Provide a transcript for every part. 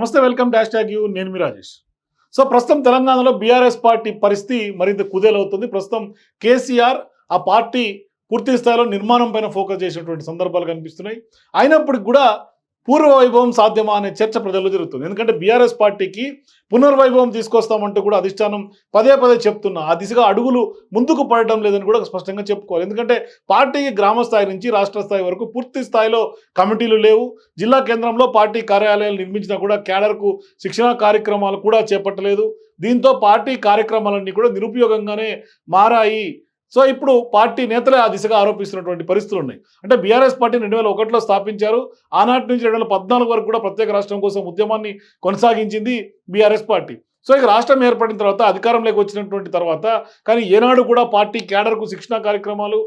నమస్తే welcome dash tag you. నేను మీ Rajesh. So ప్రస్తుతం తెలంగాణలో బీఆర్ఎస్ పార్టీ పరిస్థితి మరింత కుదేలవుతుంది. ప్రస్తుతం కేసీఆర్ ఆ పార్టీ పూర్తి స్థాయిలో నిర్మాణం పైన ఫోకస్ చేసినటువంటి సందర్భాలు కనిపిస్తున్నాయి. అయినప్పటికి కూడా పూర్వవైభవం సాధ్యమా అనే చర్చ ప్రజల్లో జరుగుతుంది. ఎందుకంటే బీఆర్ఎస్ పార్టీకి పునర్వైభవం తీసుకొస్తామంటూ కూడా అధిష్టానం పదే పదే చెప్తున్నా. ఆ దిశగా అడుగులు ముందుకు పడడం లేదని కూడా స్పష్టంగా చెప్పుకోవాలి. ఎందుకంటే పార్టీకి గ్రామ స్థాయి నుంచి రాష్ట్ర స్థాయి వరకు పూర్తి స్థాయిలో కమిటీలు లేవు. జిల్లా కేంద్రంలో పార్టీ కార్యాలయాలు నిర్మించినా కూడా క్యాడర్కు శిక్షణా కార్యక్రమాలు కూడా చేపట్టలేదు. దీంతో పార్టీ కార్యక్రమాలన్నీ కూడా నిరుపయోగంగానే మారాయి. సో ఇప్పుడు పార్టీ నేతలే ఆ దిశగా ఆరోపిస్తున్నటువంటి పరిస్థితులు ఉన్నాయి. అంటే బీఆర్ఎస్ పార్టీ రెండు వేల ఒకటిలో స్థాపించారు. ఆనాటి నుంచి రెండు వేల పద్నాలుగు వరకు కూడా ప్రత్యేక రాష్ట్రం కోసం ఉద్యమాన్ని కొనసాగించింది బీఆర్ఎస్ పార్టీ. సో ఇక రాష్ట్రం ఏర్పడిన తర్వాత అధికారంలోకి వచ్చినటువంటి తర్వాత కానీ ఏనాడు కూడా పార్టీ క్యాడర్కు శిక్షణా కార్యక్రమాలు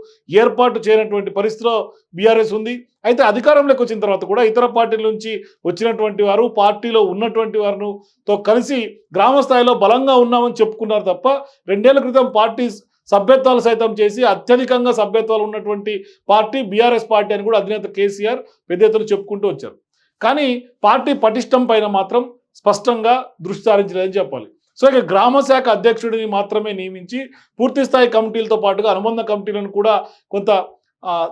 ఏర్పాటు చేయనటువంటి పరిస్థితిలో బీఆర్ఎస్ ఉంది. అయితే అధికారంలోకి వచ్చిన తర్వాత కూడా ఇతర పార్టీల నుంచి వచ్చినటువంటి వారు పార్టీలో ఉన్నటువంటి వారితో కలిసి గ్రామ స్థాయిలో బలంగా ఉన్నామని చెప్పుకున్నారు తప్ప రెండేళ్ళ క్రితం పార్టీ సభ్యత్వాలు సైతం చేసి అత్యధికంగా సభ్యత్వాలు ఉన్నటువంటి పార్టీ బీఆర్ఎస్ పార్టీ అని కూడా అధినేత కేసీఆర్ పెద్ద ఎత్తున చెప్పుకుంటూ వచ్చారు. కానీ పార్టీ పటిష్టం పైన మాత్రం స్పష్టంగా దృష్టి సారించలేదని చెప్పాలి. సో ఇక గ్రామ శాఖ అధ్యక్షుడిని మాత్రమే నియమించి పూర్తిస్థాయి కమిటీలతో పాటుగా అనుబంధ కమిటీలను కూడా కొంత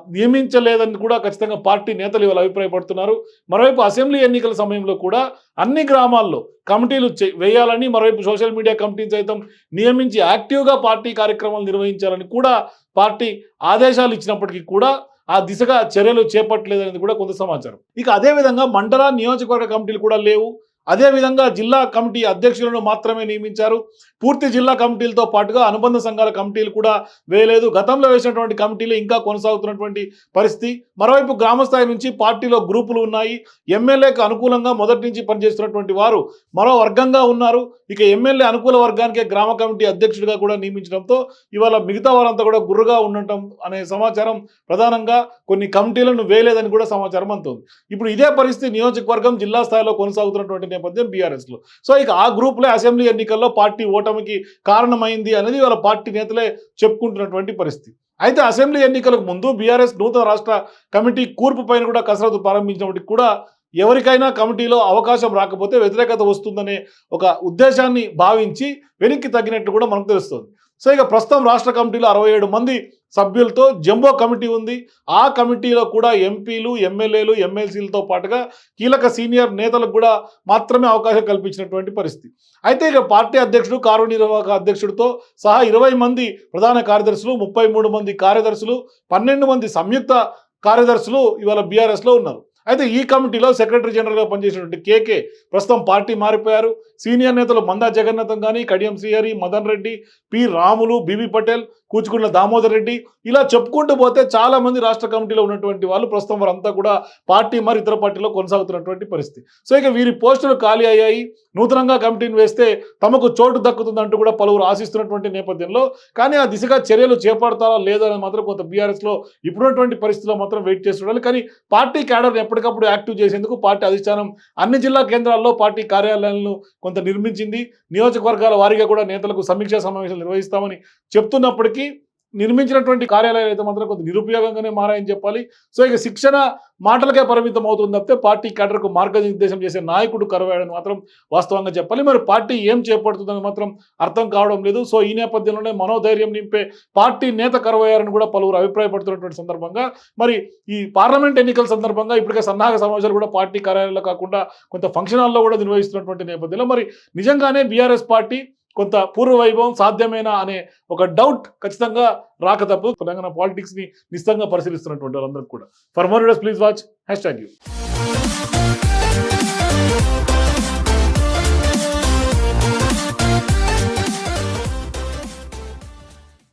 నియమించలేదని కూడా ఖచ్చితంగా పార్టీ నేతలు ఇవాళ అభిప్రాయపడుతున్నారు. మరోవైపు అసెంబ్లీ ఎన్నికల సమయంలో కూడా అన్ని గ్రామాల్లో కమిటీలు చే- వేయాలని మరోవైపు సోషల్ మీడియా కమిటీని సైతం నియమించి యాక్టివ్గా పార్టీ కార్యక్రమాలు నిర్వహించాలని కూడా పార్టీ ఆదేశాలు ఇచ్చినప్పటికీ కూడా ఆ దిశగా చర్యలు చేపట్టలేదనేది కూడా కొంత సమాచారం. ఇక అదేవిధంగా మండల నియోజకవర్గ కమిటీలు కూడా లేవు. అదేవిధంగా జిల్లా కమిటీ అధ్యక్షులను మాత్రమే నియమించారు. పూర్తి జిల్లా కమిటీలతో పాటుగా అనుబంధ సంఘాల కమిటీలు కూడా వేయలేదు. గతంలో వేసినటువంటి కమిటీలు ఇంకా కొనసాగుతున్నటువంటి పరిస్థితి. మరోవైపు గ్రామ స్థాయి నుంచి పార్టీలో గ్రూపులు ఉన్నాయి. ఎమ్మెల్యేకి అనుకూలంగా మొదటి నుంచి పనిచేస్తున్నటువంటి వారు మరో వర్గంగా ఉన్నారు. ఇక ఎమ్మెల్యే అనుకూల వర్గానికే గ్రామ కమిటీ అధ్యక్షుడిగా కూడా నియమించడంతో ఇవాళ మిగతా వారంతా కూడా గుర్రుగా ఉండటం అనే సమాచారం ప్రధానంగా కొన్ని కమిటీలను వేయలేదని కూడా సమాచారం అందుతుంది. ఇప్పుడు ఇదే పరిస్థితి నియోజకవర్గం జిల్లా స్థాయిలో కొనసాగుతున్నటువంటి నేపథ్యం బీఆర్ఎస్లో సో ఇక ఆ గ్రూప్లే అసెంబ్లీ ఎన్నికల్లో పార్టీ ఓటమికి కారణమైంది అనేది వాళ్ళ పార్టీ నేతలే చెప్పుకుంటున్నటువంటి పరిస్థితి. అయితే అసెంబ్లీ ఎన్నికలకు ముందు బీఆర్ఎస్ నూతన రాష్ట్ర కమిటీ కూర్పు పైన కూడా కసరత్తు ప్రారంభించినప్పటికి కూడా ఎవరికైనా కమిటీలో అవకాశం రాకపోతే వ్యతిరేకత వస్తుందనే ఒక ఉద్దేశాన్ని భావించి వెనక్కి తగ్గినట్టు కూడా మనకు తెలుస్తుంది. సో ఇక ప్రస్తుతం రాష్ట్ర కమిటీలో అరవై ఏడు మంది సభ్యులతో జంబో కమిటీ ఉంది. ఆ కమిటీలో కూడా ఎంపీలు ఎమ్మెల్యేలు ఎమ్మెల్సీలతో పాటుగా కీలక సీనియర్ నేతలకు కూడా మాత్రమే అవకాశం కల్పించినటువంటి పరిస్థితి. అయితే ఇక పార్టీ అధ్యక్షుడు కార్యనిర్వాహక అధ్యక్షుడితో సహా ఇరవై మంది ప్రధాన కార్యదర్శులు ముప్పై మూడు మంది కార్యదర్శులు పన్నెండు మంది సంయుక్త కార్యదర్శులు ఇవాళ బీఆర్ఎస్లో ఉన్నారు. అయితే ఈ కమిటీలో సెక్రటరీ జనరల్గా పనిచేసినటువంటి కేకే ప్రస్తుతం పార్టీ మారిపోయారు. సీనియర్ నేతలు మందా జగన్నాథం కానీ కడియం శ్రీహరి మదన్ రెడ్డి పి రాములు బిబి పటేల్ కూచుకున్న దామోదర్ రెడ్డి ఇలా చెప్పుకుంటూ పోతే చాలా మంది రాష్ట్ర కమిటీలో ఉన్నటువంటి వాళ్ళు ప్రస్తుతం వారంతా కూడా పార్టీ మరి ఇతర పార్టీలో కొనసాగుతున్నటువంటి పరిస్థితి. సో ఇక వీరి పోస్టులు ఖాళీ అయ్యాయి. నూతనంగా కమిటీని వేస్తే తమకు చోటు దక్కుతుందంటూ కూడా పలువురు ఆశిస్తున్నటువంటి నేపథ్యంలో కానీ ఆ దిశగా చర్యలు చేపడతారా లేదా అనేది మాత్రం కొంత బీఆర్ఎస్లో ఇప్పుడున్నటువంటి పరిస్థితిలో మాత్రం వెయిట్ చేసి ఉండాలి కానీ పార్టీ క్యాడర్ ఎప్పటికప్పుడు యాక్టివ్ చేసేందుకు పార్టీ అధిష్టానం అన్ని జిల్లా కేంద్రాల్లో పార్టీ కార్యాలయాలను కొంత నిర్మించింది. నియోజకవర్గాల వారీగా కూడా నేతలకు సమీక్షా సమావేశాలు నిర్వహిస్తామని చెప్తున్నప్పటికీ నిర్మించినటువంటి కార్యాలయాలు అయితే మాత్రం కొంత నిరుపయోగంగానే మారాయని చెప్పాలి. సో ఇక శిక్షణ మాటలకే పరిమితం అవుతుంది తప్పితే పార్టీ క్యాడర్కు మార్గనిర్దేశం చేసే నాయకుడు కరువాడని మాత్రం వాస్తవంగా చెప్పాలి. మరి పార్టీ ఏం చేపడుతుందని మాత్రం అర్థం కావడం లేదు. సో ఈ నేపథ్యంలోనే మనోధైర్యం నింపే పార్టీ నేత కరువయ్యారని కూడా పలువురు అభిప్రాయపడుతున్నటువంటి సందర్భంగా మరి ఈ పార్లమెంట్ ఎన్నికల సందర్భంగా ఇప్పటికే సన్నాహక సమావేశాలు కూడా పార్టీ కార్యాలయాల్లో కాకుండా కొంత ఫంక్షన్ హాల్లో కూడా నిర్వహిస్తున్నటువంటి నేపథ్యంలో మరి నిజంగానే బీఆర్ఎస్ పార్టీ కొంత పూర్వ వైభవం సాధ్యమేనా అనే ఒక డౌట్ ఖచ్చితంగా రాక తప్పు తెలంగాణ పాలిటిక్స్ని నిశ్చితంగా పరిశీలిస్తున్నటువంటి వాళ్ళందరికీ కూడా. For more please watch hashtag you